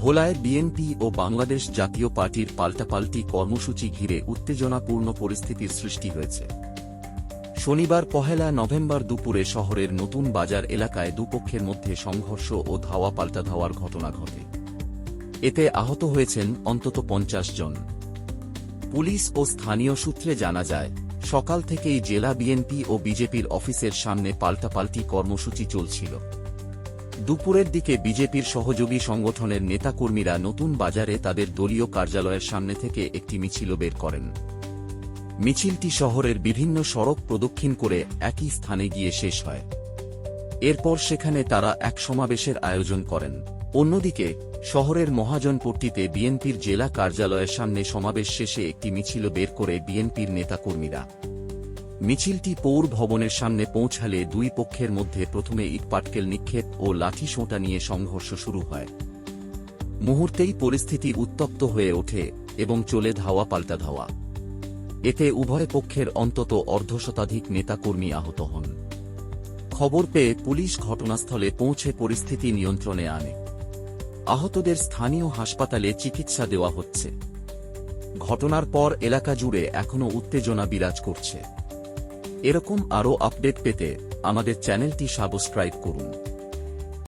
ভোলায় বিএনপি ও বাংলাদেশ জাতীয় পার্টির পাল্টাপাল্টি কর্মসূচি ঘিরে উত্তেজনাপূর্ণ পরিস্থিতির সৃষ্টি হয়েছে। শনিবার পহেলা নভেম্বর দুপুরে শহরের নতুন বাজার এলাকায় দুপক্ষের মধ্যে সংঘর্ষ ও ধাওয়া পাল্টা ধাওয়ার ঘটনা ঘটে। এতে আহত হয়েছেন অন্তত পঞ্চাশ জন। পুলিশ ও স্থানীয় সূত্রে জানা যায়, সকাল থেকেই জেলা বিএনপি ও বিজেপির অফিসের সামনে পাল্টাপাল্টি কর্মসূচি চলছিল। দুপুরের দিকে বিজেপির সহযোগী সংগঠনের নেতাকর্মীরা নতুন বাজারে তাদের দলীয় কার্যালয়ের সামনে থেকে একটি মিছিল বের করেন। মিছিলটি শহরের বিভিন্ন সড়ক প্রদক্ষিণ করে একই স্থানে গিয়ে শেষ হয়। এরপর সেখানে তারা এক সমাবেশের আয়োজন করেন। অন্যদিকে, শহরের মহাজনপট্টিতে বিএনপির জেলা কার্যালয়ের সামনে সমাবেশ শেষে একটি মিছিল বের করে বিএনপির নেতাকর্মীরা। মিছিলটি পৌর ভবনের সামনে পৌঁছালে দুই পক্ষের মধ্যে প্রথমে ইটপাটকেল নিক্ষেপ ও লাঠি সোঁটা নিয়ে সংঘর্ষ শুরু হয়। মুহূর্তেই পরিস্থিতি উত্তপ্ত হয়ে ওঠে এবং চলে ধাওয়া পাল্টা ধাওয়া। এতে উভয় পক্ষের অন্তত অর্ধশতাধিক নেতাকর্মী আহত হন। খবর পেয়ে পুলিশ ঘটনাস্থলে পৌঁছে পরিস্থিতি নিয়ন্ত্রণে আনে। আহতদের স্থানীয় হাসপাতালে চিকিৎসা দেওয়া হচ্ছে। ঘটনার পর এলাকা জুড়ে এখনও উত্তেজনা বিরাজ করছে। এরকম আরও আপডেট পেতে আমাদের চ্যানেলটি সাবস্ক্রাইব করুন।